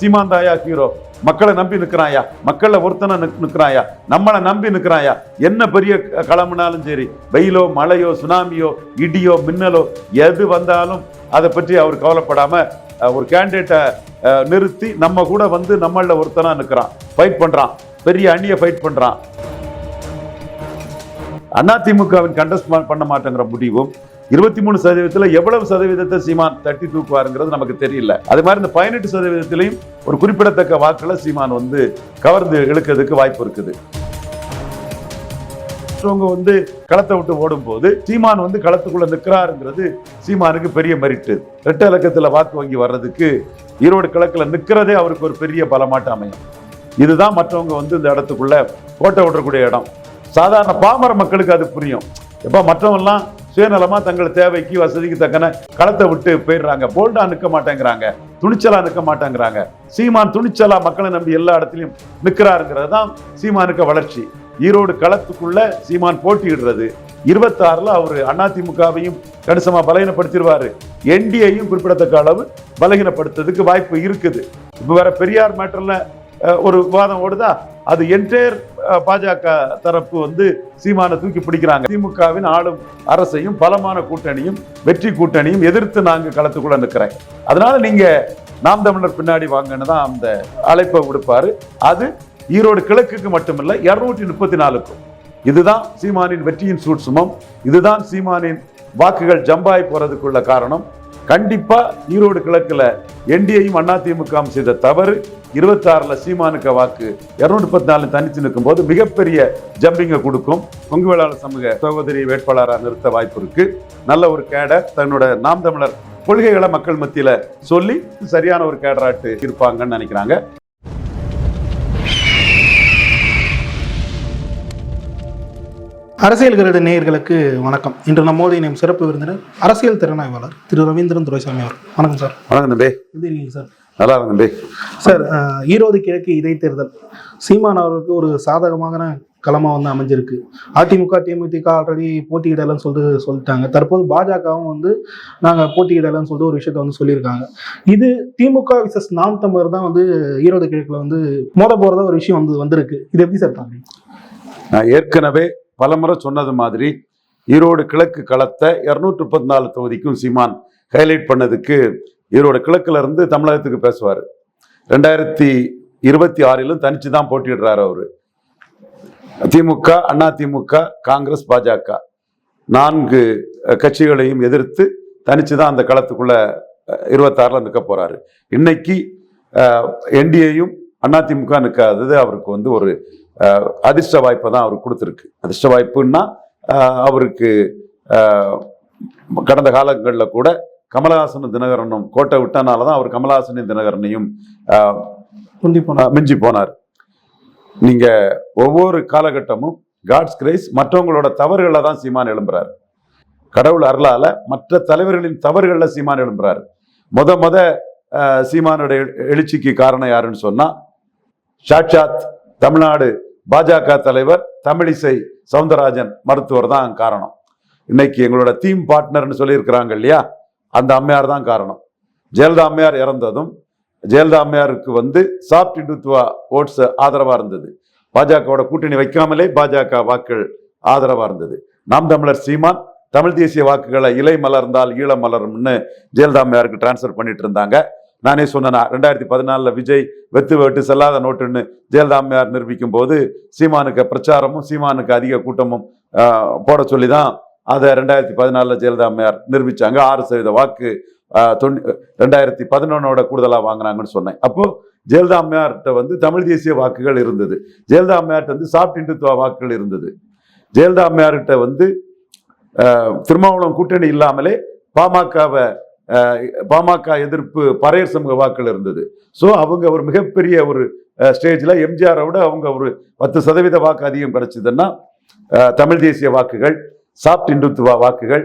சீமாந்தாயா hero. மக்களை நம்பி நிற்கிறாயா மக்களை ஒருத்தனை நிற்கிறாயா நம்மளை நம்பி நிற்கிறாயா என்ன பெரிய க- களம்னாலும் சரி வெயிலோ மழையோ சுனாமியோ இடியோ மின்னலோ எது வந்தாலும் அதை பற்றி அவர் கவலைப்படாம ஒரு கேண்டிடேட்டை நிறுத்தி நம்ம கூட வந்து நம்மள ஒருத்தனா நிற்கிறான் ஃபைட் பண்றான். பெரிய அணியை ஃபைட் பண்றான். அதிமுகவின் கண்டஸ்ட் பண்ண மாட்டேங்கிற முடிவும் இருபத்தி மூணு சதவீதத்தில் எவ்வளவு சதவீதத்தை சீமான் தட்டி தூக்குவாருங்கிறது நமக்கு தெரியல. அது மாதிரி இந்த பதினெட்டு சதவீதத்திலையும் ஒரு குறிப்பிடத்தக்க வாக்குல சீமான் வந்து கவர்ந்து இழுக்கிறதுக்கு வாய்ப்பு இருக்குது. மற்றவங்க வந்து களத்தை விட்டு ஓடும்போது சீமான் வந்து களத்துக்குள்ள நிற்கிறாருங்கிறது சீமானுக்கு பெரிய மெரிட்டு ரெட்ட இலக்கத்தில் வாக்கு வங்கி வர்றதுக்கு ஈரோடு கிழக்கில் நிற்கிறதே அவருக்கு ஒரு பெரிய பலமாட்ட அமையும். இதுதான் மற்றவங்க வந்து இந்த இடத்துக்குள்ள கோட்டை விடக்கூடிய இடம். சாதாரண பாமர மக்களுக்கு அது புரியும். எப்போ மற்றவங்கலாம் சுயநலமா தங்கள் தேவைக்கு வசதிக்கு தக்கன களத்தை விட்டு போயிடுறாங்க. போல்டா நிற்க மாட்டேங்கிறாங்க. துணிச்சலா நிற்க மாட்டேங்கிறாங்க. சீமான் துணிச்சலா மக்களை நம்பி எல்லா இடத்துலையும் நிற்கிறாருங்கிறது தான் சீமானுக்கு வளர்ச்சி. ஈரோடு களத்துக்குள்ள சீமான் போட்டியிடுறது. இருபத்தாறுல அவர் அதிமுகவையும் கணிசமா பலகீனப்படுத்திடுவாரு. என்டிஏயும் குறிப்பிடத்தக்க அளவு பலகீனப்படுத்துறதுக்கு வாய்ப்பு இருக்குது. இப்போ வேற பெரியார் மேட்டர்ல ஒரு விவாதம் ஓடுதா? அது என்டையர் பாஜக தரப்பு வந்து சீமானை தூக்கி பிடிக்கிறாங்க. திமுகவின் ஆளும் அரசையும் பலமான கூட்டணியும் வெற்றி கூட்டணியும் எதிர்த்து நாங்கள் களத்துக்குள்ள நிற்கிறேன். அதனால நீங்க நாம் தமிழர் பின்னாடி வாங்கன்னு தான் அந்த அழைப்பை விடுப்பாரு. அது ஈரோடு கிழக்குக்கு மட்டுமில்லை இருநூற்றி முப்பத்தி நாலுக்கும் இதுதான் சீமானின் வெற்றியின் சூட்சுமம். இதுதான் சீமானின் வாக்குகள் ஜம்பாய் போறதுக்குள்ள காரணம். கண்டிப்பா ஈரோடு கிழக்குல என்டிஏயும் அதிமுகவும் செய்த தவறு. இருபத்தாறுல சீமானுக்கு வாக்கு. இருநூற்றி முப்பத்தி நாலு தனித்து நிற்கும் போது மிகப்பெரிய ஜம்பிங்கை கொடுக்கும். கொங்கு வேளாளர் சமூக சகோதரி வேட்பாளராக நிறுத்த வாய்ப்பு இருக்கு. நல்ல ஒரு கேடர். தன்னோட நாம் தமிழர் கொள்கைகளை மக்கள் மத்தியில சொல்லி சரியான ஒரு கேடராட்டு இருப்பாங்கன்னு நினைக்கிறாங்க. அரசியல் கருட நேயர்களுக்கு வணக்கம். இன்று நம்மோடு இணையும் சிறப்பு விருந்தினர் அரசியல் திறனாய்வாளர் திரு ரவீந்திரன் துரைசாமி அவர். வணக்கம் சார். வணக்கம் தம்பி. எப்படி இருக்கீங்க சார்? நல்லா இருக்கு தம்பி. சார் ஈரோடு கிழக்கு இடைத்தேர்தல். சீமான் அவர்களுக்கு ஒரு சாதகமான களமா வந்து அமைஞ்சிருக்கு. அதிமுக தேமுதிக ஆல்ரெடி போட்டியிடலன்னு சொல்லிட்டு சொல்லிட்டாங்க. தற்போது பாஜகவும் வந்து நாங்க போட்டியிடலன்னு சொல்லிட்டு ஒரு விஷயத்த வந்து சொல்லியிருக்காங்க. இது திமுக விசஸ் நாம் தமிழர் தான் வந்து ஈரோடு கிழக்குல வந்து மோத போறதா ஒரு விஷயம் வந்து வந்திருக்கு. இது எப்படி சார் பாக்குறீங்க? நான் ஏற்கனவே பலமுறை சொன்னது மாதிரி ஈரோடு கிழக்கு களத்தை இரநூத்தி முப்பத்தி நாலு தொகுதிக்கும் சீமான் ஹைலைட் பண்ணதுக்கு ஈரோடு கிழக்குல இருந்து தமிழகத்துக்கு பேசுவார். ரெண்டாயிரத்தி இருபத்தி ஆறிலும் தனிச்சு தான் போட்டிடுறாரு அவரு. திமுக அண்ணா திமுக காங்கிரஸ் பாஜக. நான்கு கட்சிகளையும் எதிர்த்து தனிச்சு தான் அந்த களத்துக்குள்ள இருபத்தாறில் நிற்க போறாரு. இன்னைக்கு என்டிஏயும் அதிமுக நிற்காதது அவருக்கு வந்து ஒரு அதிர்ஷ்ட வாய்ப்பை தான் அவருக்கு கொடுத்துருக்கு. அதிர்ஷ்ட வாய்ப்புன்னா அவருக்கு கடந்த காலங்களில் கூட கமலஹாசனும் தினகரனும் கோட்டை விட்டனால தான் அவர் கமலஹாசனையும் தினகரனையும் மிஞ்சி போனார். நீங்க ஒவ்வொரு காலகட்டமும் காட்ஸ் கிரைஸ் மற்றவங்களோட தவறுகளை தான் சீமான் எழும்புறாரு. கடவுள் அருளால மற்ற தலைவர்களின் தவறுகள்ல சீமான் எழும்புறாரு. முத முத சீமானோட எழு- எழுச்சிக்கு காரணம் யாருன்னு சொன்னா சாட்சாத் தமிழ்நாடு பாஜக தலைவர் தமிழிசை சவுந்தரராஜன் மருத்துவர் தான் காரணம். இன்னைக்கு எங்களோட தீம் பார்ட்னர்னு சொல்லியிருக்கிறாங்க இல்லையா? அந்த அம்மையார் தான் காரணம். ஜெயலலிதா அம்மையார் இறந்ததும் ஜெயலலிதா அம்மையாருக்கு வந்து சாப்ட் இந்துத்துவா ஓட்ஸ் ஆதரவாக இருந்தது. பாஜகவோட கூட்டணி வைக்காமலே பாஜக வாக்குகள் ஆதரவாக இருந்தது. நாம் தமிழர் சீமான் தமிழ் தேசிய வாக்குகளை இலை மலர்ந்தால் ஈழம் மலரும்னு ஜெயலலிதா அம்மையாருக்கு டிரான்ஸ்ஃபர் பண்ணிட்டு இருந்தாங்க. நானே சொன்னேன் ரெண்டாயிரத்தி பதினாலில் விஜய் வெத்து வெட்டு செல்லாத நோட்டுன்னு ஜெயலலிதா நிரூபிக்கும் போது சீமானுக்கு பிரச்சாரமும் சீமானுக்கு அதிக கூட்டமும் போட சொல்லி தான் அதை ரெண்டாயிரத்தி பதினாலில் ஜெயலலிதா நிரூபித்தாங்க நிரூபிச்சாங்க. ஆறு சதவீத வாக்கு தொண்ணூ ரெண்டாயிரத்தி பதினொன்னோட கூடுதலாக வாங்கினாங்கன்னு சொன்னேன். அப்போது ஜெயலலிதா அம்மையார்கிட்ட வந்து தமிழ் தேசிய வாக்குகள் இருந்தது. ஜெயலலிதா அம்மையார்கிட்ட வந்து சாப்ட் இந்துத்துவ வாக்குகள் இருந்தது. ஜெயலலிதா அம்மையார்கிட்ட வந்து திருமாவளம் கூட்டணி இல்லாமலே பாமகவை பாமக எதிர்ப்பு பறையர் சமூக வாக்குகள் இருந்தது. ஸோ அவங்க ஒரு மிகப்பெரிய ஒரு ஸ்டேஜில் எம்ஜிஆரை விட அவங்க ஒரு பத்து சதவீத வாக்கு அதிகம் கிடச்சிதுன்னா தமிழ் தேசிய வாக்குகள் சாப்ட் இந்துத்துவா வாக்குகள்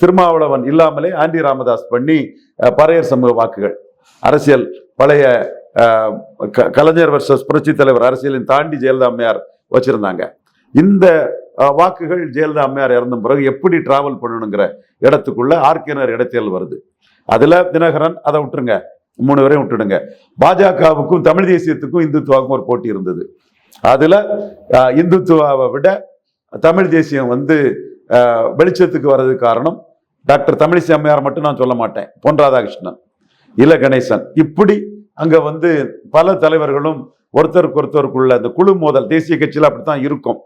திருமாவளவன் இல்லாமலே ஆண்டி ராமதாஸ் பண்ணி பறையர் சமூக வாக்குகள். அரசியல் பழைய க- கலைஞர் வர்சஸ் புரட்சி தலைவர் அரசியலின் தாண்டி ஜெயலலிதா அம்மையார் வச்சிருந்தாங்க. இந்த வாக்குகள் ஜெயலலிதா அம்மையார் இறந்த பிறகு எப்படி டிராவல் பண்ணணுங்கிற இடத்துக்குள்ள ஆர்கேனர் இடைத்தேர்தல் வருது. அதுல தினகரன் அதை விட்டுருங்க. மூணு பேரையும் விட்டுடுங்க. பாஜகவுக்கும் தமிழ் தேசியத்துக்கும் இந்துத்துவாவுக்கும் ஒரு போட்டி இருந்தது. அதுல இந்துத்துவாவை விட தமிழ் தேசியம் வந்து வெளிச்சத்துக்கு வர்றதுக்கு காரணம் டாக்டர் தமிழிசை அம்மையார் மட்டும் நான் சொல்ல மாட்டேன். பொன் ராதாகிருஷ்ணன் இல கணேசன். இப்படி அங்க வந்து பல தலைவர்களும் ஒருத்தருக்கு ஒருத்தருக்குள்ள அந்த குழு மோதல் தேசிய கட்சியில் அப்படித்தான் இருக்கும்.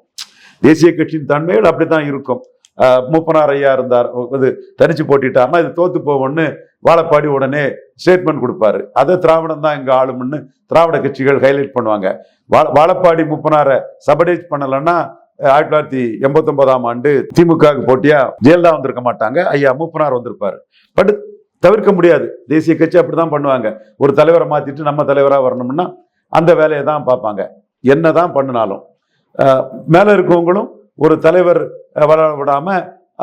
தேசிய கட்சியின் தன்மைகள் அப்படித்தான் இருக்கும். மூப்பனார் ஐயா இருந்தார். இது தனிச்சு போட்டிட்டார்னா இது தோத்து போவோம்னு வாழப்பாடி உடனே ஸ்டேட்மெண்ட் கொடுப்பாரு. அதை திராவிடம் தான் இங்கே ஆளும்னு திராவிட கட்சிகள் ஹைலைட் பண்ணுவாங்க. வாழ வாழப்பாடி மூப்பனாரை சபடேஜ் பண்ணலைன்னா ஆயிரத்தி தொள்ளாயிரத்தி எண்பத்தொன்பதாம் ஆண்டு திமுக போட்டியா ஜெயலலிதா வந்திருக்க மாட்டாங்க. ஐயா மூப்பனார் வந்திருப்பாரு. பட் தவிர்க்க முடியாது. தேசிய கட்சி அப்படிதான் பண்ணுவாங்க. ஒரு தலைவரை மாத்திட்டு நம்ம தலைவரா வரணும்னா அந்த வேலையை தான் பார்ப்பாங்க. என்னதான் பண்ணினாலும். மேலே இருக்கவங்களும் ஒரு தலைவர் வர விடாமல் விடாம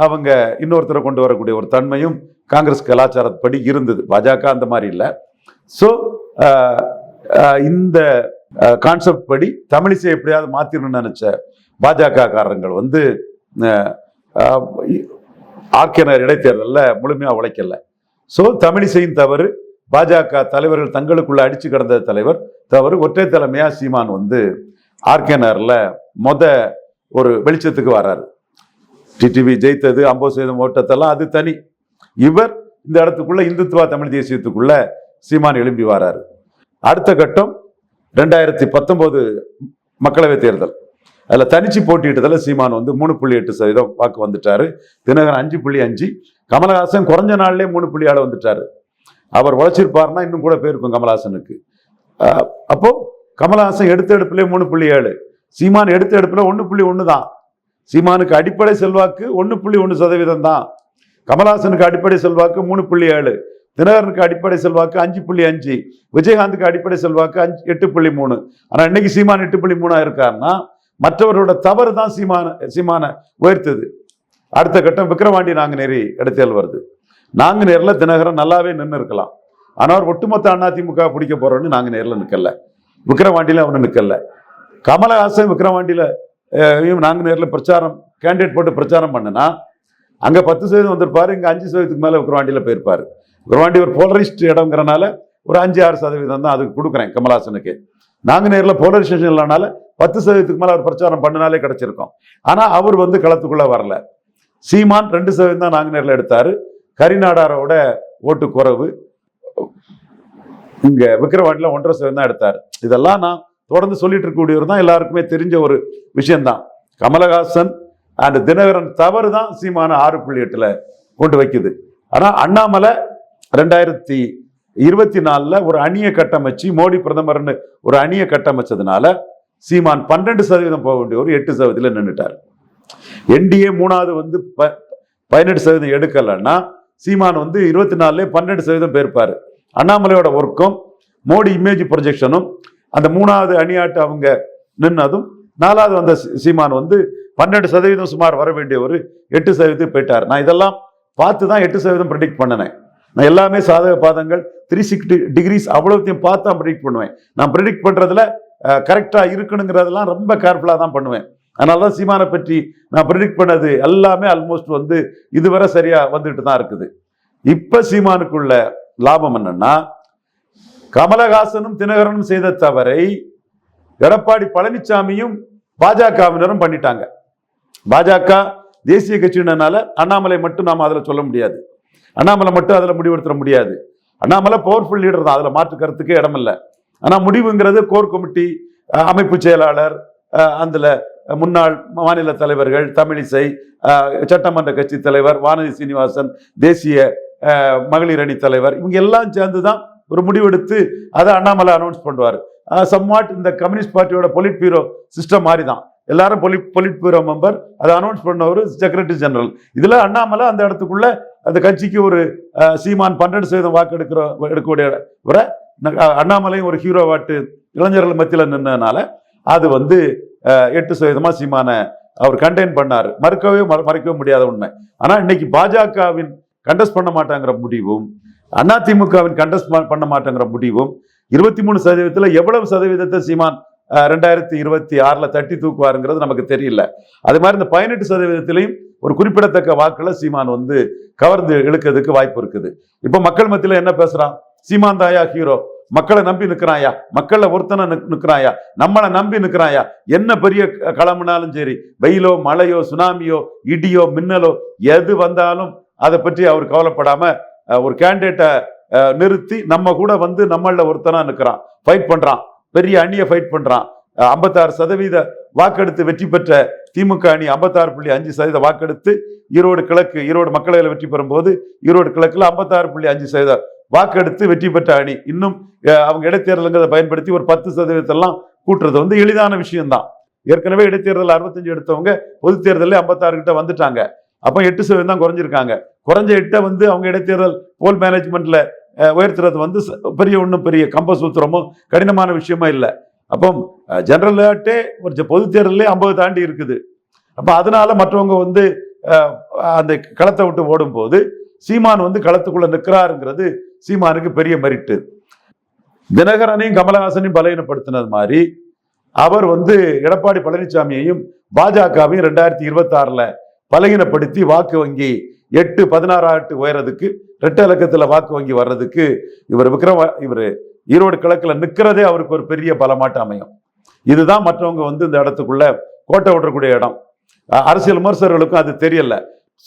அவங்க இன்னொருத்தரை கொண்டு வரக்கூடிய ஒரு தன்மையும் காங்கிரஸ் கலாச்சாரப்படி இருந்தது. பாஜக அந்த மாதிரி இல்லை. ஸோ இந்த கான்செப்ட் படி தமிழிசை எப்படியாவது மாத்திரணும்னு நினைச்ச பாஜக காரங்கள் வந்து ஆர்கேனர் இடைத்தேர்தலில் முழுமையாக உழைக்கல. ஸோ தமிழிசையின் தவறு பாஜக தலைவர்கள் தங்களுக்குள்ள அடிச்சு கிடந்த தலைவர் தவறு. ஒற்றை தலைமையா சீமான் வந்து ஆர்கேனரில் மொத ஒரு வெளிச்சத்துக்கு வர்றாரு. டிடிவி ஜெயித்தது ஐம்பது சதவீதம் ஓட்டத்தெல்லாம் அது தனி. இவர் இந்த இடத்துக்குள்ள இந்துத்துவா தமிழ் தேசியத்துக்குள்ள சீமான் எழும்பி வராரு. அடுத்த கட்டம் ரெண்டாயிரத்தி பத்தொன்பது மக்களவைத் தேர்தல். அதில் தனிச்சு போட்டியிட்டதில் சீமான் வந்து மூணு புள்ளி எட்டு சதவீதம் வாக்கு வந்துட்டாரு. தினகரன் அஞ்சு புள்ளி அஞ்சு. கமலஹாசன் குறைஞ்ச நாள்லேயே மூணு புள்ளியால வந்துட்டாரு. அவர் உழைச்சிருப்பாருன்னா இன்னும் கூட போயிருக்கும் கமலஹாசனுக்கு. அப்போ கமலஹாசன் எடுத்த எடுப்புலேயே மூணு புள்ளி ஏழு. சீமான் எடுத்த எடுப்பில் ஒன்று புள்ளி ஒன்று தான். சீமானுக்கு அடிப்படை செல்வாக்கு ஒன்று புள்ளி ஒன்று சதவீதம் தான். கமலஹாசனுக்கு அடிப்படை செல்வாக்கு மூணு புள்ளி ஏழு. தினகரனுக்கு அடிப்படை செல்வாக்கு அஞ்சு புள்ளி அஞ்சு. விஜயகாந்துக்கு அடிப்படை செல்வாக்கு அஞ்சு எட்டு புள்ளி மூணு. ஆனால் இன்னைக்கு சீமான் எட்டு புள்ளி மூணாக இருக்காருன்னா மற்றவரோட தவறு தான் சீமான சீமானை உயர்த்தது. அடுத்த கட்டம் விக்ரவாண்டி நாங்குநேரி இடத்தில் வருது. நாங்குநேரில் தினகரன் நல்லாவே நின்று இருக்கலாம். ஆனால் ஒட்டுமொத்த அதிமுக பிடிக்க போறோன்னு நாங்குநேரில் நிற்கல விக்ரவாண்டியில் அவனு நிற்கல கமலஹாசன் விக்ரவாண்டியில் நாங்கள் நேரில் பிரச்சாரம் கேண்டிடேட் போட்டு பிரச்சாரம் பண்ணனா அங்கே பத்து சதவீதம் வந்திருப்பார் இங்கே அஞ்சு சதவீதத்துக்கு மேலே விக்ரவாண்டியில் போயிருப்பாரு. விக்ரவாண்டி ஒரு போலரிஸ்ட் இடங்கிறனால ஒரு அஞ்சு ஆறு சதவீதம் தான் அதுக்கு கொடுக்குறேன் கமலஹாசனுக்கு. நாங்குநேரில் போலரைசேஷன் இல்லைனால பத்து சதவீதத்துக்கு மேலே அவர் பிரச்சாரம் பண்ணினாலே கிடச்சிருக்கோம். ஆனால் அவர் வந்து களத்துக்குள்ளே வரல. சீமான் ரெண்டு சதவீதம் தான் நாங்குநேரில் எடுத்தார். கரிநாடாரோட ஓட்டு குறைவு. இங்கே விக்கிரவாண்டியில் ஒன்றரை சதவீதம் தான் எடுத்தார். இதெல்லாம் நான் தொடர்ந்து சொல்லிட்டு இருக்கக்கூடியவர் தான் எல்லாருக்குமே தெரிஞ்ச ஒரு விஷயம்தான். கமலஹாசன் அண்ட் தினகரன் தவறு தான் சீமான ஆறு புள்ளி எட்டில் கொண்டு வைக்குது. ஆனால் அண்ணாமலை ரெண்டாயிரத்தி இருபத்தி நாலில் ஒரு அணியை கட்டமைச்சு மோடி பிரதமர்னு ஒரு அணியை கட்டமைச்சதுனால சீமான் பன்னெண்டு சதவீதம் போக வேண்டிய ஒரு எட்டு சதவீதத்தில் நின்றுட்டார் என்டிஏ மூணாவது வந்து ப- பதினெட்டு சதவீதம் எடுக்கலைன்னா சீமான் வந்து இருபத்தி நாலுலேயே பன்னெண்டு சதவீதம் பேர்ப்பார். அண்ணாமலையோட ஒர்க்கும் மோடி இமேஜ் ப்ரொஜெக்ஷனும் அந்த மூணாவது அணியாட்டு அவங்க நின்னதும் நாலாவது வந்த சீமான் வந்து பன்னெண்டு சதவீதம் சுமார் வர வேண்டிய ஒரு எட்டு சதவீதம் போயிட்டார். நான் இதெல்லாம் பார்த்து தான் எட்டு சதவீதம் ப்ரெடிக்ட் பண்ணினேன். நான் எல்லாமே சாதக பாதங்கள் த்ரீ சிக்ஸ்டி டிகிரிஸ் அவ்வளோத்தையும் பார்த்து தான் ப்ரிடிக்ட் பண்ணுவேன். நான் ப்ரெடிக்ட் பண்ணுறதுல கரெக்டாக இருக்கணுங்கிறதெல்லாம் ரொம்ப கேர்ஃபுல்லாக தான் பண்ணுவேன். அதனால தான் சீமானை பற்றி நான் ப்ரிடிக்ட் பண்ணது எல்லாமே ஆல்மோஸ்ட் வந்து இதுவரை சரியாக வந்துட்டு தான் இருக்குது. இப்போ சீமானுக்குள்ள லாபம் என்னன்னா கமலஹாசனும் தினகரனும் செய்த தவறை எடப்பாடி பழனிசாமியும் பாஜகவினரும் பண்ணிட்டாங்க. பாஜக தேசிய கட்சியினனால அண்ணாமலை மட்டும் நாம் அதில் சொல்ல முடியாது. அண்ணாமலை மட்டும் அதில் முடிவெடுத்துட முடியாது. அண்ணாமலை பவர்ஃபுல் லீடர் தான் அதில் மாற்று கருத்துக்கே இடமில்லை ஆனால் முடிவுங்கிறது கோர் கமிட்டி அமைப்பு செயலாளர் அதில் முன்னாள் மாநில தலைவர்கள் தமிழிசை சட்டமன்ற கட்சி தலைவர் வானதி சீனிவாசன் தேசிய மகளிர் அணி தலைவர் இவங்க எல்லாம் சேர்ந்து தான் ஒரு முடிவெடுத்து அதை அண்ணாமலை அனௌன்ஸ் பண்ணுவார். சம்வாட் இந்த கம்யூனிஸ்ட் பார்ட்டியோட பொலிட் பியூரோ சிஸ்டம் மாதிரி தான் எல்லாரும் பொலிட் பொலிட் பியூரோ மெம்பர் அதை அனௌன்ஸ் பண்ணவர் செக்ரட்டரி ஜெனரல் இதில் அண்ணாமலை அந்த இடத்துக்குள்ள அந்த கட்சிக்கு ஒரு சீமான் பன்னெண்டு சதவீதம் வாக்கு எடுக்கிற எடுக்கக்கூடிய விட அண்ணாமலையும் ஒரு ஹீரோ வாட்டு இளைஞர்கள் மத்தியில் நின்றதுனால அது வந்து எட்டு சதவீதமா சீமானை அவர் கண்டெயின் பண்ணாரு. மறுக்கவே மற- மறைக்கவே முடியாத உண்மை. ஆனால் இன்னைக்கு பாஜகவின் கண்டஸ்ட் பண்ண மாட்டாங்கிற முடிவும் அதிமுகவின் கண்டஸ்ட் பண்ண மாட்டேங்கிற முடிவும் இருபத்தி மூணு சதவீதத்தில் எவ்வளவு சதவீதத்தை சீமான் ரெண்டாயிரத்தி இருபத்தி ஆறுல தட்டி தூக்குவாருங்கிறது நமக்கு தெரியல. அது மாதிரி இந்த பதினெட்டு சதவீதத்திலையும் ஒரு குறிப்பிடத்தக்க வாக்கில் சீமான் வந்து கவர்ந்து இழுக்கிறதுக்கு வாய்ப்பு இருக்குது. இப்போ மக்கள் மத்தியில என்ன பேசுறான்? சீமான் தாயா ஹீரோ மக்களை நம்பி நிற்கிறாயா மக்களை ஒருத்தனை நிக்- நம்மளை நம்பி நிற்கிறாயா என்ன பெரிய களமுனாலும் சரி வெயிலோ மழையோ சுனாமியோ இடியோ மின்னலோ எது வந்தாலும் அதை பற்றி அவர் கவலைப்படாமல் ஒரு கேண்டிடேட்டை நிறுத்தி நம்ம கூட வந்து நம்மள ஒருத்தனா நிற்கிறான் ஃபைட் பண்றான். பெரிய அணியை ஃபைட் பண்றான். ஐம்பத்தாறு சதவீத வாக்கெடுத்து வெற்றி பெற்ற திமுக அணி ஐம்பத்தாறு புள்ளி அஞ்சு சதவீத வாக்கெடுத்து ஈரோடு கிழக்கு ஈரோடு மக்களவையில் வெற்றி பெறும்போது ஈரோடு கிழக்கில் ஐம்பத்தாறு புள்ளி அஞ்சு சதவீத வாக்கெடுத்து வெற்றி பெற்ற அணி. இன்னும் அவங்க இடைத்தேர்தலுங்கிறத பயன்படுத்தி ஒரு பத்து சதவீதத்தெல்லாம் கூட்டுறது வந்து எளிதான விஷயம்தான். ஏற்கனவே இடைத்தேர்தல் அறுபத்தஞ்சு எடுத்தவங்க பொது தேர்தலில் ஐம்பத்தாறு கிட்ட வந்துட்டாங்க. அப்போ எட்டு சதவீதம் தான் குறைஞ்சிருக்காங்க. குறைஞ்ச இட்ட வந்து அவங்க இடைத்தேர்தல் போல் மேனேஜ்மெண்ட்ல உயர்த்துறது வந்து பெரிய ஒன்றும் பெரிய கம்ப சூத்திரமும் கடினமான விஷயமா இல்லை. அப்போ ஜெனரலாட்டே ஒரு பொது தேர்தலே ஐம்பது தாண்டி இருக்குது. அப்போ அதனால மற்றவங்க வந்து அந்த களத்தை விட்டு ஓடும்போது சீமான் வந்து களத்துக்குள்ள நிற்கிறாருங்கிறது சீமானுக்கு பெரிய மெரிட்டு தினகரனையும் கமலஹாசனையும் பலவீனப்படுத்தினது மாதிரி அவர் வந்து எடப்பாடி பழனிசாமியையும் பாஜகவையும் ரெண்டாயிரத்தி இருபத்தி ஆறுல பலகீனப்படுத்தி வாக்கு வங்கி எட்டு பதினாறாட்டு உயரதுக்கு ரெட்டை இலக்கத்தில் வாக்கு வங்கி வர்றதுக்கு இவர் விக்ரம இவர் ஈரோடு கிழக்கில் நிற்கிறதே அவருக்கு ஒரு பெரிய பலமாட்டு அமையும். இதுதான் மற்றவங்க வந்து இந்த இடத்துக்குள்ள கோட்டை விடக்கூடிய இடம். அரசியல் விமர்சகர்களுக்கும் அது தெரியல.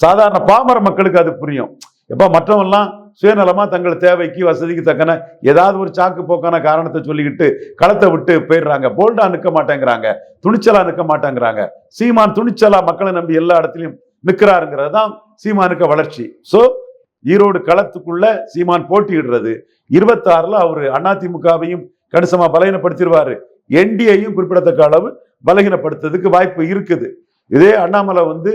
சாதாரண பாமர மக்களுக்கு அது புரியும். எப்போ மற்றவங்கலாம் சுயநலமாக தங்கள் தேவைக்கு வசதிக்கு தக்கன ஏதாவது ஒரு சாக்கு போக்கான காரணத்தை சொல்லிக்கிட்டு களத்தை விட்டு போயிடுறாங்க. போல்டா நிற்க மாட்டேங்கிறாங்க. துணிச்சலா நிற்க மாட்டேங்கிறாங்க. சீமான் துணிச்சலா மக்களை நம்பி எல்லா இடத்துலையும் நிற்கிறாருங்கிறது தான் சீமானுக்கு வளர்ச்சி. ஸோ ஈரோடு களத்துக்குள்ள சீமான் போட்டியிடுறது. இருபத்தாறுல அவர் அதிமுகவையும் கணிசமாக பலகீனப்படுத்திடுவார். என்டியையும் குறிப்பிடத்தக்க அளவு பலகீனப்படுத்துறதுக்கு வாய்ப்பு இருக்குது. இதே அண்ணாமலை வந்து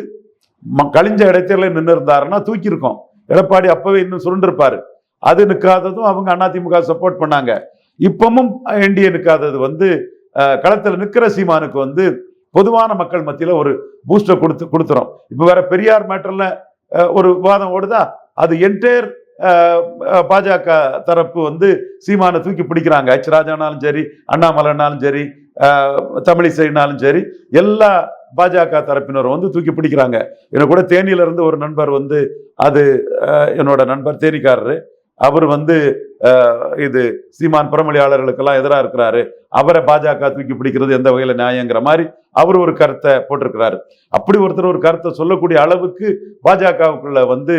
ம- கழிஞ்ச இடத்துல நின்று இருந்தாருன்னா தூக்கியிருக்கோம். எடப்பாடி அப்பவே இன்னும் சுருண்டிருப்பாரு. அது நிற்காததும் அவங்க அதிமுக சப்போர்ட் பண்ணாங்க. இப்பவும் என்டிஏ நிற்காதது வந்து களத்தில் நிற்கிற சீமானுக்கு வந்து பொதுவான மக்கள் மத்தியில் ஒரு பூஸ்டர் கொடுத்து கொடுத்துரும் இப்போ வேற பெரியார் மேட்டரில் ஒரு விவாதம் ஓடுதா? அது என்டையர் பாஜக தரப்பு வந்து சீமானை தூக்கி பிடிக்கிறாங்க. எச் ராஜானாலும் சரி அண்ணாமலைனாலும் சரி தமிழிசைனாலும் சரி எல்லா பாஜக தரப்பினர் வந்து தூக்கி பிடிக்கிறாங்க. எனக்கு கூட தேனியிலிருந்து ஒரு நண்பர் வந்து அது என்னோட நண்பர் தேனிக்காரரு. அவர் வந்து இது சீமான் புறமொழியாளர்களுக்கெல்லாம் எதிராக இருக்கிறாரு. அவரை பாஜக தூக்கி பிடிக்கிறது எந்த வகையில் நியாயங்கிற மாதிரி அவர் ஒரு கருத்தை போட்டிருக்கிறாரு. அப்படி ஒருத்தர் ஒரு கருத்தை சொல்லக்கூடிய அளவுக்கு பாஜகவுக்குள்ள வந்து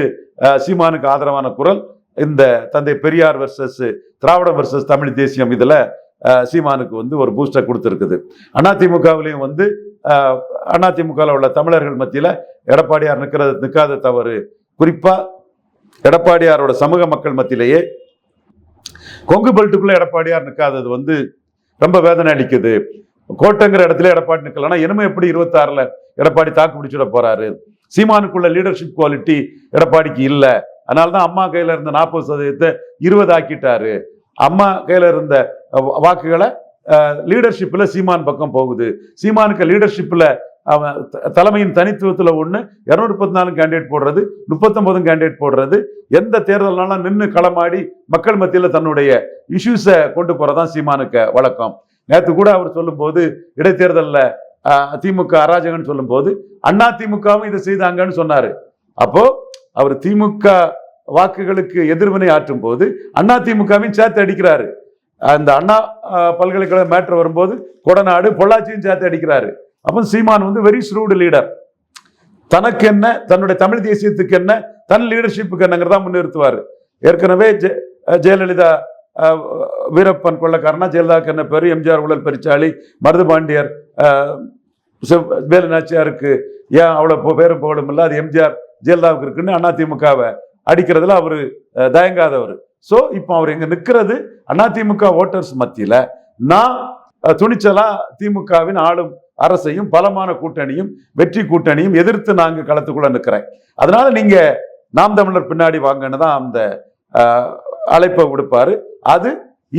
சீமானுக்கு ஆதரவான குரல் இந்த தந்தை பெரியார் வர்சஸ் திராவிடம் வர்சஸ் தமிழ் தேசியம் இதில் சீமானுக்கு வந்து ஒரு பூஸ்டர் கொடுத்துருக்குது. அதிமுகவிலையும் வந்து அதிமுகவில் உள்ள தமிழர்கள் மத்தியில் எடப்பாடியார் நிற்கிறது நிற்காத தவறு. குறிப்பாக எடப்பாடியாரோட சமூக மக்கள் மத்தியிலேயே கொங்கு பெல்ட்டுக்குள்ளே எடப்பாடியார் நிற்காதது வந்து ரொம்ப வேதனை அளிக்குது. கோட்டைங்கிற இடத்துல எடப்பாடி நிற்கலன்னா இனிமே எப்படி இருபத்தாறில் எடப்பாடி தாக்கு பிடிச்சிட போகிறாரு சீமானுக்குள்ள லீடர்ஷிப் குவாலிட்டி எடப்பாடிக்கு இல்லை. அதனால தான் அம்மா கையில் இருந்த நாற்பது சதவீதத்தை இருபது ஆக்கிட்டாரு. அம்மா கையில் இருந்த வாக்குகளை லீடர்ஷிப்பில் சீமான் பக்கம் போகுது. சீமானுக்கு லீடர்ஷிப்பில் அவன் த- தலைமையின் தனித்துவத்தில் ஒன்று இரநூறு முப்பத்தி நாலு கேண்டிடேட் போடுறது முப்பத்தொன்பதும் கேண்டிடேட் போடுறது. எந்த தேர்தல்னாலும் நின்று களமாடி மக்கள் மத்தியில் தன்னுடைய இஷ்யூஸை கொண்டு போகிறதான் சீமானுக்கு வழக்கம். நேற்று கூட அவர் சொல்லும்போது இடைத்தேர்தலில் திமுக அராஜகம்னு சொல்லும்போது அண்ணா திமுகவும் இதை செய்தாங்கன்னு சொன்னார். அப்போது அவர் திமுக வாக்குகளுக்கு எதிர்வினை ஆற்றும் போது அண்ணா திமுகவையும் சேர்த்து அடிக்கிறாரு. அந்த அண்ணா பல்கலைக்கழக மேட்ரு வரும்போது கொடநாடு பொள்ளாச்சியும் சேர்த்து அடிக்கிறாரு. அப்போ சீமான் வந்து வெரி ஸ்ரூடு லீடர் தனக்கு என்ன தன்னுடைய தமிழ் தேசியத்துக்கு என்ன தன் லீடர்ஷிப்புக்கு என்னங்கிறதா முன்னிறுத்துவார். ஏற்கனவே ஜெ- ஜெயலலிதா வீரப்பன் கொள்ளக்காரனா ஜெயலலிதாவுக்கு என்ன பேர் எம்ஜிஆர் ஊழல் பெருச்சாளி மருது பாண்டியர் அஹ், ஏன் அவ்வளோ பேரும் புகழும் இல்லை அது எம்ஜிஆர் ஜெயலலிதாவுக்கு இருக்குன்னு அதிமுகவை அடிக்கிறதுல அவர் தயங்காதவர். ஸோ இப்போ அவர் இங்கே நிற்கிறது அதிமுக ஓட்டர்ஸ் மத்தியில். நான் துணிச்சலாக துணிச்சலா திமுகவின் ஆளும் அரசையும் பலமான கூட்டணியும் வெற்றி கூட்டணியும் எதிர்த்து நாங்கள் களத்துக்குள்ள நிற்கிறேன் அதனால நீங்க நாம் தமிழர் பின்னாடி வாங்கன்னு தான் அந்த அழைப்பை விடுப்பாரு. அது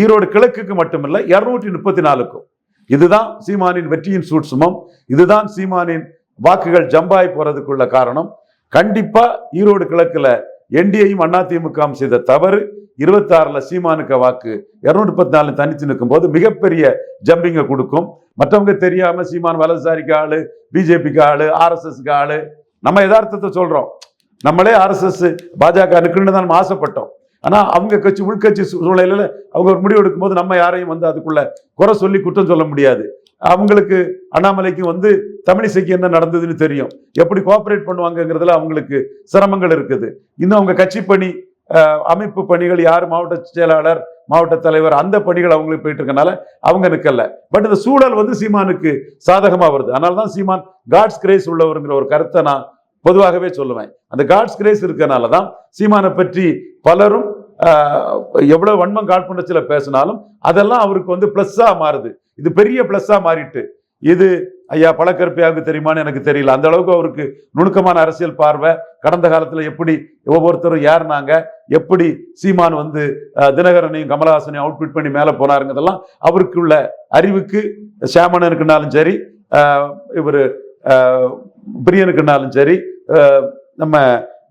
ஈரோடு கிழக்குக்கு மட்டுமில்லை இருநூற்றி முப்பத்தி நாலுக்கும் இதுதான் சீமானின் வெற்றியின் சூட்சுமம் இதுதான் சீமானின் வாக்குகள் ஜம்பாய் போறதுக்குள்ள காரணம். கண்டிப்பா ஈரோடு கிழக்குல என்டிஏயும் அதிமுகவும் செய்த தவறு இருபத்தாறுல சீமானுக்கு வாக்கு இருநூற்றி முப்பத்தி நாலு தனித்து நிற்கும் போது மிகப்பெரிய ஜம்பிங்கை கொடுக்கும். மற்றவங்க தெரியாம சீமான் வலதுசாரிக்கு ஆளு பிஜேபிக்கு ஆளு ஆர்எஸ்எஸ்க்கு ஆளு. நம்ம யதார்த்தத்தை சொல்றோம். நம்மளே ஆர்எஸ்எஸ் பாஜக நிற்கணும்னு தான் நம்ம ஆசைப்பட்டோம். ஆனா அவங்க கட்சி உள்கட்சி சூ- அவங்க ஒரு முடிவு எடுக்கும்போது நம்ம யாரையும் வந்து அதுக்குள்ள குறை சொல்லி குற்றம் சொல்ல முடியாது. அவங்களுக்கு அண்ணாமலைக்கு வந்து தமிழிசைக்கு என்ன நடந்ததுன்னு தெரியும். எப்படி கோஆபரேட் பண்ணுவாங்கங்கிறதுல அவங்களுக்கு சிரமங்கள் இருக்குது. இன்னும் அவங்க கட்சி பணி அமைப்பு பணிகள் யார் மாவட்ட செயலாளர் மாவட்ட தலைவர் அந்த பணிகள் அவங்களுக்கு போயிட்டு இருக்கனால அவங்க நிற்கல பட் இந்த சூழல் வந்து சீமானுக்கு சாதகமாக வருது. அதனால தான் சீமான் காட்ஸ் கிரேஸ் உள்ளவருங்கிற ஒரு கருத்தை நான் பொதுவாகவே சொல்லுவேன். அந்த காட்ஸ் கிரேஸ் இருக்கனால தான் சீமானை பற்றி பலரும் எவ்வளோ வன்மம் காழ்ப்புணர்ச்சியில பேசினாலும் அதெல்லாம் அவருக்கு வந்து ப்ளஸ்ஸாக மாறுது. இது பெரிய ப்ளஸ்ஸாக மாறிட்டு. இது ஐயா பழக்கருப்பையாவுக்கு தெரியுமான்னு எனக்கு தெரியல. அந்த அளவுக்கு அவருக்கு நுணுக்கமான அரசியல் பார்வை. கடந்த காலத்தில் எப்படி ஒவ்வொருத்தரும் யாருனாங்க எப்படி சீமான் வந்து தினகரனையும் கமலஹாசனையும் அவுட்பிட் பண்ணி மேலே போனாருங்கிறதெல்லாம் அவருக்கு உள்ள அறிவுக்கு இருக்குனாலும் சரி இவர் பிரியனுக்குனாலும் சரி நம்ம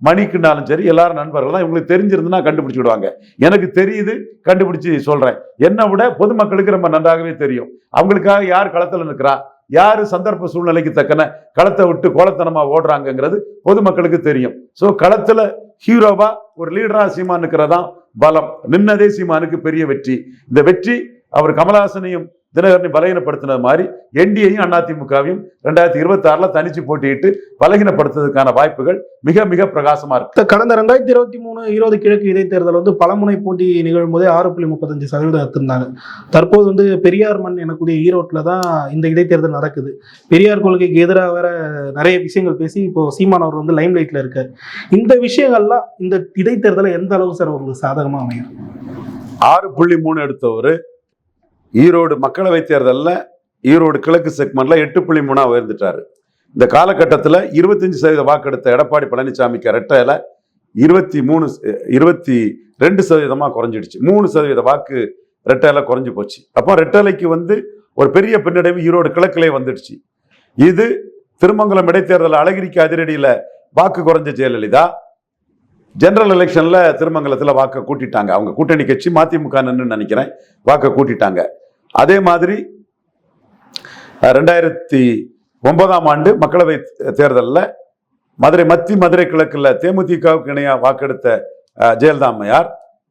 மணிக்குனாலும் சரி எல்லாரும் நண்பர்கள் தான். இவங்களுக்கு தெரிஞ்சிருந்துன்னா கண்டுபிடிச்சி விடுவாங்க. எனக்கு தெரியுது கண்டுபிடிச்சி சொல்றேன். என்னை விட பொதுமக்களுக்கு ரொம்ப நன்றாகவே தெரியும். அவங்களுக்காக யார் களத்தில் நிற்கிறா? யார் சந்தர்ப்ப சூழ்நிலைக்கு தக்கன? களத்தை விட்டு கோலத்தனமாக ஓடுறாங்கங்கிறது பொதுமக்களுக்கு தெரியும். ஸோ களத்தில் ஹீரோவா ஒரு லீடரா சீமான் நிற்கிறதான் பலம். நின்னதே சீமானுக்கு பெரிய வெற்றி. இந்த வெற்றி அவர் கமலஹாசனையும் தினகரனை பலகீனப்படுத்தினது மாதிரி என்டியையும் அதிமுகவையும் ரெண்டாயிரத்தி இருபத்தி ஆறுல தனிச்சு போட்டியிட்டு பலகீனப்படுத்துறதுக்கான வாய்ப்புகள் மிக மிக பிரகாசமா இருக்கு. கடந்த ரெண்டாயிரத்தி இருபத்தி மூணு ஈரோடு கிழக்கு இடைத்தேர்தல் வந்து பலமுனை போட்டி நிகழும் போதே ஆறு புள்ளி முப்பத்தஞ்சு சதவீதம் எடுத்திருந்தாங்க. தற்போது வந்து பெரியார் மண் எனக்கூடிய ஈரோட்டில் தான் இந்த இடைத்தேர்தல் நடக்குது. பெரியார் கொள்கைக்கு எதிராக வேற நிறைய விஷயங்கள் பேசி இப்போ சீமான் அவர் வந்து லைம் லைட்ல இருக்காரு. இந்த விஷயங்கள்லாம் இந்த இடைத்தேர்தலை எந்த அளவு சார் உங்களுக்கு சாதகமா அமையும்? ஆறு புள்ளி மூணு எடுத்தவர் ஈரோடு மக்களவைத் தேர்தலில் ஈரோடு கிழக்கு செக்மெண்ட்ல எட்டு புள்ளி மூணாக உயர்ந்துட்டார். இந்த காலகட்டத்தில் இருபத்தஞ்சு சதவீத வாக்கெடுத்த எடப்பாடி பழனிசாமிக்கு ரெட்டையில் இருபத்தி மூணு இருபத்தி ரெண்டு சதவீதமாக குறைஞ்சிடுச்சு. மூணு சதவீத வாக்கு ரெட்டையில் குறைஞ்சி போச்சு. அப்போ ரெட்டலைக்கு வந்து ஒரு பெரிய பின்னடைவு ஈரோடு கிழக்கிலே வந்துடுச்சு. இது திருமங்கலம் இடைத்தேர்தல் அழகிரிக்கு அதிரடியில் வாக்கு குறைஞ்ச ஜெயலலிதா. ஜெனரல் எலெக்ஷனில் திருமங்கலத்தில் வாக்கை கூட்டிட்டாங்க. அவங்க கூட்டணி கட்சி மதிமுக நினைக்கிறேன். வாக்கை கூட்டிட்டாங்க. அதே மாதிரி ரெண்டாயிரத்தி ஒன்பதாம் ஆண்டு மக்களவை தேர்தலில் மதுரை மத்தி மதுரை கிழக்கில் தேமுதிகவுக்கு இணையாக வாக்கெடுத்த ஜெயலலிதா அம்மையார்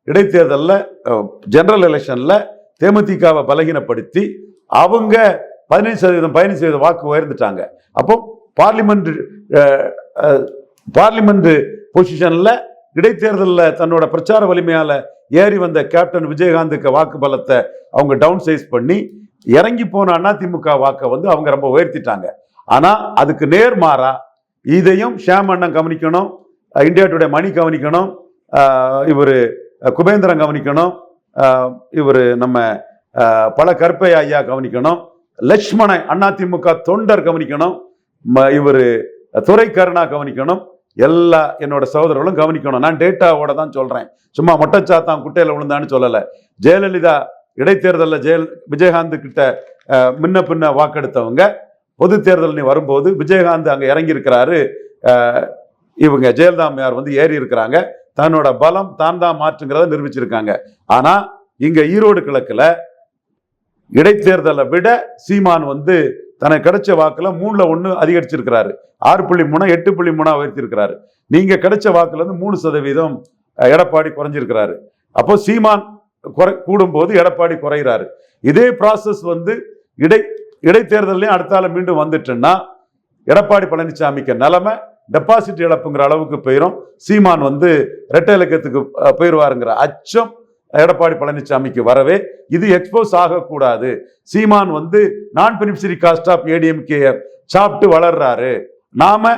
இடைத்தேர்தலில் ஜெனரல் எலெக்ஷனில் தேமுதிகவை பலகீனப்படுத்தி அவங்க பதினைஞ்சு சதவீதம் பதினைஞ்சு சதவீதம் வாக்கு உயர்ந்துட்டாங்க. அப்போ பார்லிமெண்ட் பார்லிமெண்ட் பொசிஷனில் இடைத்தேர்தலில் தன்னோட பிரச்சார வலிமையால் ஏறி வந்த கேப்டன் விஜயகாந்துக்கு வாக்கு பலத்தை அவங்க டவுன் சைஸ் பண்ணி இறங்கி போன அதிமுக வாக்கை வந்து அவங்க ரொம்ப உயர்த்திட்டாங்க. ஆனா அதுக்கு நேர்மாறா இதையும் ஷியாம் அண்ணன் கவனிக்கணும் இந்தியா டுடே மணி கவனிக்கணும் இவர் குபேந்திரன் கவனிக்கணும் இவர் நம்ம பல கருப்பை ஐயா கவனிக்கணும் லட்சுமணன் அதிமுக தொண்டர் கவனிக்கணும் இவர் துரை கருணா கவனிக்கணும் எல்லா என்னோட சகோதரர்களும் கவனிக்கணும். நான் டேட்டாவோட தான் சொல்றேன். சும்மா மொட்டைச்சாத்தான் குட்டையில விழுந்தான்னு சொல்லலை. ஜெயலலிதா இடைத்தேர்தலில் ஜெயல் விஜயகாந்த் கிட்ட முன்ன பின்ன வாக்கெடுத்தவங்க பொது தேர்தல் நீ வரும்போது விஜயகாந்த் அங்கே இறங்கி இருக்கிறாரு இவங்க ஜெயலலிதா அம்மையார் வந்து ஏறி இருக்கிறாங்க. தன்னோட பலம் தான் தான் மாற்றுங்கிறத நிரூபிச்சிருக்காங்க. ஆனால் இங்கே ஈரோடு கிழக்கில் இடைத்தேர்தலை விட சீமான் வந்து தனக்கு கிடைச்ச வாக்குல மூணுல ஒன்று அதிகரிச்சிருக்கிறாரு. ஆறு புள்ளி மூணா எட்டு புள்ளி மூணா உயர்த்திருக்கிறாரு. நீங்க கிடைச்ச வாக்குல இருந்து மூணு சதவீதம் எடப்பாடி குறைஞ்சிருக்கிறாரு. அப்போ சீமான் குறை கூடும்போது எடப்பாடி குறைகிறாரு இதே ப்ராசஸ் வந்து இடை இடைத்தேர்தலையும் அடுத்தால மீண்டும் வந்துட்டுன்னா எடப்பாடி பழனிசாமிக்கு நிலைமை டெபாசிட் இழப்புங்கிற அளவுக்கு போயிடும் சீமான் வந்து ரெட்டை இலக்கத்துக்கு போயிடுவாருங்கிற அச்சம் எடப்பாடி பழனிசாமிக்கு வரவே இது எக்ஸ்போஸ் ஆகக்கூடாது. சீமான் வந்து நான் பெனிஃபிஷரி காஸ்ட் ஆஃப் ஏடிஎம்கே சாப்பிட்டு வளர்றாரு. நாம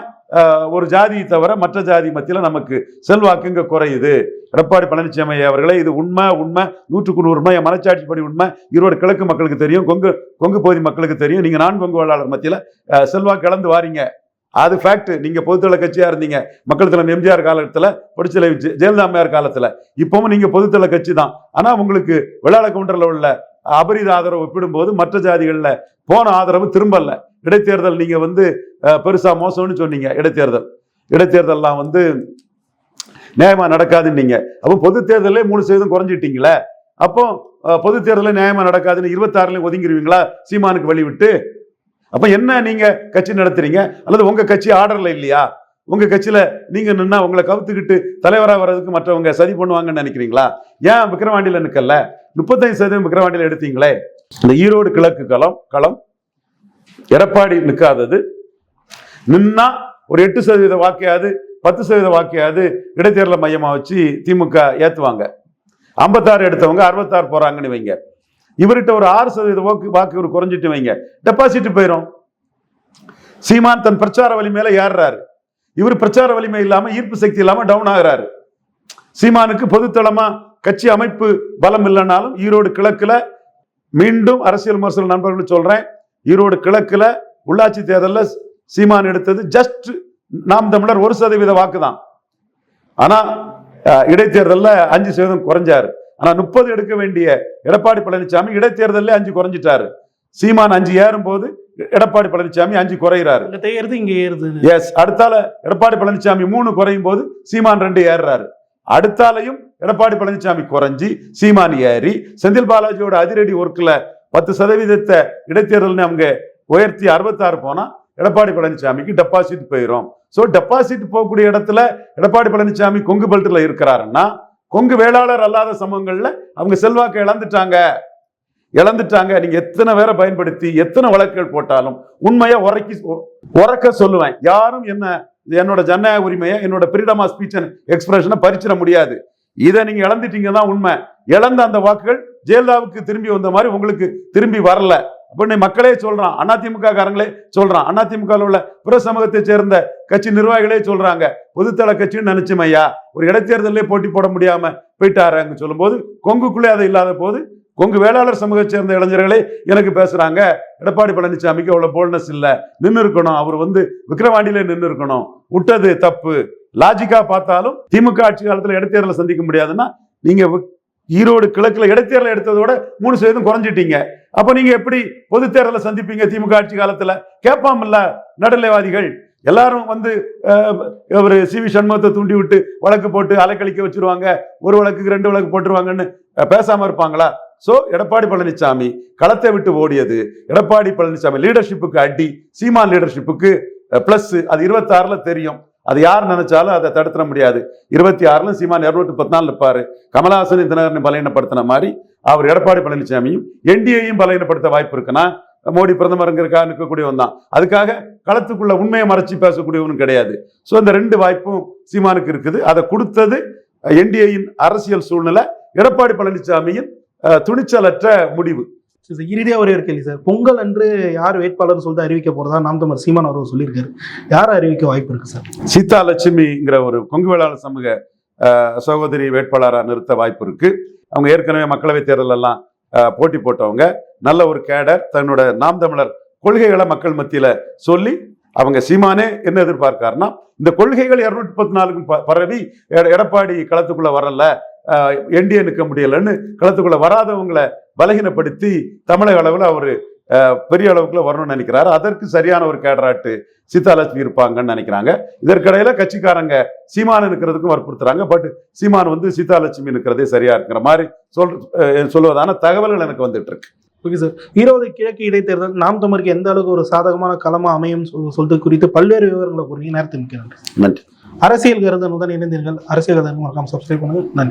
ஒரு ஜாதியை தவிர மற்ற ஜாதி மத்தியில் நமக்கு செல்வாக்கு இங்கே குறையுது? எடப்பாடி பழனிசாமி அவர்களே இது உண்மை உண்மை. நூற்றுக்கு நூறு உண்மை என் மனச்சாட்சி படி உண்மை. ஈரோடு கிழக்கு மக்களுக்கு தெரியும் கொங்கு கொங்கு பகுதி மக்களுக்கு தெரியும். நீங்கள் நான் கொங்கு வேளாளர் மத்தியில் செல்வாக்கு இழந்து வாரீங்க. அது ஃபேக்ட் நீங்க பொதுத்தள கட்சியா இருந்தீங்க. மக்கள் தலைவர் எம்ஜிஆர் காலத்துல பொடிச்சலை ஜெயலலிதா அம்மையார் காலத்துல. இப்பவும் நீங்க பொதுத்தள கட்சி தான். ஆனா உங்களுக்கு வெள்ளாள கவுண்டரில் உள்ள அபரித ஆதரவு ஒப்பிடும்போது மற்ற ஜாதிகள்ல போன ஆதரவு திரும்பல. இடைத்தேர்தல் நீங்க வந்து பெருசாக பெருசா மோசம்னு சொன்னீங்க இடைத்தேர்தல். இடைத்தேர்தல்லாம் வந்து நியாயமா நடக்காதுன்னீங்க அப்போ பொது தேர்தலே மூணு சதவீதம் குறைஞ்சிட்டீங்களே. அப்போ பொது தேர்தலே நியாயமா நடக்காதுன்னு இருபத்தாறுலையும் ஒதுங்கிருவீங்களா? சீமானுக்கு வழிவிட்டு அப்ப என்ன நீங்க கட்சி நடத்துறீங்க? அல்லது உங்க கட்சி ஆர்டர்ல இல்லையா? உங்க கட்சியில நீங்க நின்னா உங்களை கவுத்துக்கிட்டு தலைவராக வர்றதுக்கு மற்றவங்க சதி பண்ணுவாங்கன்னு நினைக்கிறீங்களா? ஏன் விக்கிரவாண்டியில நிக்கல? முப்பத்தஞ்சு சதவீதம் விக்கிரவாண்டியில எடுத்தீங்களே? இந்த ஈரோடு கிழக்கு களம் களம் எடப்பாடி நிற்காதது நின்னா ஒரு எட்டு சதவீத வாக்கையாவது பத்து சதவீத வாக்கையாவது இடைத்தேர்தல் மையமா வச்சு திமுக ஏத்துவாங்க. ஐம்பத்தாறு எடுத்தவங்க அறுபத்தாறு போறாங்கன்னு வைங்க. இவர்கிட்ட ஒரு ஆறு சதவீத வாக்கு வாக்கு இவர் குறைஞ்சிட்டு வைங்க. டெபாசிட் போயிடும் சீமான் தன் பிரச்சார வலிமையில ஏறுறாரு. இவர் பிரச்சார வலிமை இல்லாம ஈர்ப்பு சக்தி இல்லாம டவுன் ஆகுறாரு. சீமானுக்கு பொதுத்தளமா கட்சி அமைப்பு பலம் இல்லைனாலும் ஈரோடு கிழக்குல மீண்டும் அரசியல் விமர்சன நண்பர்கள் சொல்றேன். ஈரோடு கிழக்குல உள்ளாட்சி தேர்தலில் சீமான் எடுத்தது ஜஸ்ட் நாம் தமிழர் ஒரு சதவீத வாக்கு தான் ஆனா இடைத்தேர்தலில் அஞ்சு சதவீதம் குறைஞ்சாரு. ஆனா முப்பது எடுக்க வேண்டிய எடப்பாடி பழனிசாமி இடைத்தேர்தல்ல அஞ்சு குறைஞ்சிட்டாரு. சீமான் அஞ்சு ஏறும் போது எடப்பாடி பழனிசாமி அஞ்சு ஏறுது இங்க ஏறுது எஸ் அடுத்தால எடப்பாடி பழனிசாமி மூணு குறையும் போது சீமான் ரெண்டு ஏறுறாரு. அடுத்தாலையும் எடப்பாடி பழனிசாமி குறைஞ்சி சீமான் ஏறி செந்தில் பாலாஜியோட அதிரடி ஒர்க்ல பத்து சதவீதத்தை இடைத்தேர்தல்னு அவங்க உயர்த்தி அறுபத்தாறு போனா எடப்பாடி பழனிசாமிக்கு டெபாசிட் போயிடும் ஸோ டெபாசிட் போகக்கூடிய இடத்துல எடப்பாடி பழனிசாமி கொங்கு பெல்ட்ல இருக்கிறாருன்னா கொங்கு வேளாளர் அல்லாத சமூகங்கள்ல அவங்க செல்வாக்கு இழந்துட்டாங்க. இழந்துட்டாங்க. நீங்க எத்தனை பேரை பயன்படுத்தி எத்தனை வழக்குகள் போட்டாலும் உண்மையை உரைக்கி உறக்க சொல்லுவேன். யாரும் என்ன என்னோட ஜனநாயக உரிமையை என்னோட ஃப்ரீடம் ஆஃப் ஸ்பீச் அண்ட் எக்ஸ்பிரஷனை பறிச்சிட முடியாது. இதை நீங்க இழந்துட்டீங்க தான் உண்மை. இழந்த அந்த வாக்குகள் ஜெயலலிதாவுக்கு திரும்பி வந்த மாதிரி உங்களுக்கு திரும்பி வரல. அப்படின்னு மக்களே சொல்றான் அதிமுக காரங்களே சொல்றான் அதிமுக உள்ள பிற சமூகத்தை சேர்ந்த கட்சி நிர்வாகிகளே சொல்றாங்க. பொதுத்தள கட்சின்னு நினைச்சோம் ஐயா ஒரு இடைத்தேர்தலே போட்டி போட முடியாம போயிட்டாருங்க சொல்லும்போது கொங்குக்குள்ளே அது இல்லாத போது கொங்கு வேளாளர் சமூகத்தை சேர்ந்த இளைஞர்களே எனக்கு பேசுறாங்க எடப்பாடி பழனிசாமிக்கு அவ்வளவு போல்னஸ் இல்ல நின்று இருக்கணும் அவர் வந்து விக்கிரவாண்டியில நின்று இருக்கணும் விட்டது தப்பு. லாஜிக்கா பார்த்தாலும் திமுக ஆட்சி காலத்துல இடைத்தேர்தலை சந்திக்க முடியாதுன்னா நீங்க ஈரோடு கிழக்கில் இடைத்தேர்தல் எடுத்ததோட மூணு சதவீதம் குறைஞ்சிட்டீங்க. அப்போ நீங்கள் எப்படி பொது தேர்தலை சந்திப்பீங்க திமுக ஆட்சி காலத்தில்? கேட்பாமல்ல நடுநிலைவாதிகள்? எல்லாரும் வந்து ஒரு சி வி சண்முகத்தை தூண்டி விட்டு வழக்கு போட்டு அலைக்கழிக்க வச்சிருவாங்க. ஒரு வழக்குக்கு ரெண்டு வழக்கு போட்டுருவாங்கன்னு பேசாமல் இருப்பாங்களா? ஸோ எடப்பாடி பழனிசாமி களத்தை விட்டு ஓடியது. எடப்பாடி பழனிசாமி லீடர்ஷிப்புக்கு அடி சீமான் லீடர்ஷிப்புக்கு ப்ளஸ் அது இருபத்தாறில் தெரியும். அது யார் நினைச்சாலும் அதை தடுத்துட முடியாது. இருபத்தி ஆறுல சீமான் இருநூத்தி பத்து நாள் இருப்பாரு. கமலஹாசன் தினகரனை பலவீனப்படுத்தின மாதிரி அவர் எடப்பாடி பழனிசாமியும் என்டிஏயும் பலவீனப்படுத்த வாய்ப்பு இருக்குன்னா மோடி பிரதமருங்கிறக்காக நிற்கக்கூடியவன் தான். அதுக்காக களத்துக்குள்ள உண்மையை மறைச்சு பேசக்கூடியவனும் கிடையாது. ஸோ இந்த ரெண்டு வாய்ப்பும் சீமானுக்கு இருக்குது. அதை கொடுத்தது என்டிஏயின் அரசியல் சூழ்நிலை எடப்பாடி பழனிசாமியின் துணிச்சலற்ற முடிவு. சார், இறுதியா ஒரே ஒரு கேள்வி சார் பொங்கல் அன்று யார் வேட்பாளர் சொல்லிட்டு அறிவிக்க போறதா நாம் தமிழர் சீமான் அவர்கள் சொல்லியிருக்காரு. யார் அறிவிக்க வாய்ப்பு இருக்கு சார் சீதா லட்சுமிங்கிற ஒரு கொங்கு வேளாளர் சமூக சகோதரி வேட்பாளராக நிறுத்த வாய்ப்பு இருக்கு. அவங்க ஏற்கனவே மக்களவைத் தேர்தலெல்லாம் போட்டி போட்டவங்க. நல்ல ஒரு கேடர் தன்னோட நாம் தமிழர் கொள்கைகளை மக்கள் மத்தியில சொல்லி அவங்க சீமானே என்ன எதிர்பார்க்காருன்னா இந்த கொள்கைகள் இரநூத்தி பத்து நாலுக்கும் ப- பரவி எட- எடப்பாடி களத்துக்குள்ள வரல என்டிஏ நிற்க முடியலன்னு களத்துக்குள்ள வராதவங்களை பலகீனப்படுத்தி தமிழக அளவில் அவர் பெரிய அளவுக்குள்ள வரணும்னு நினைக்கிறாரு. அதற்கு சரியான ஒரு கேடராட்டு சீதாலட்சுமி இருப்பாங்கன்னு நினைக்கிறாங்க. இதற்கிடையில கட்சிக்காரங்க சீமான் இருக்கிறதுக்கும் வற்புறுத்துறாங்க. பட் சீமான் வந்து சீதாலட்சுமி இருக்கிறதே சரியா இருக்கிற மாதிரி சொல் சொல்வதான தகவல்கள் எனக்கு வந்துட்டு இருக்கு. Okay sir. ஈரோடு கிழக்கு இடைத்தேர்தல் நாம் தமிழருக்கு எந்த அளவுக்கு ஒரு சாதகமான களமா அமையும் சொல்- சொல்றது குறித்து பல்வேறு விவரங்களை கூறி நேரத்தை மிக்க நன்றி. அரசியல் கருதனுடன் இணைந்தீர்கள். அரசியல் கருதன் மறக்காம சப்ஸ்கிரைப் பண்ணுங்க நன்றி.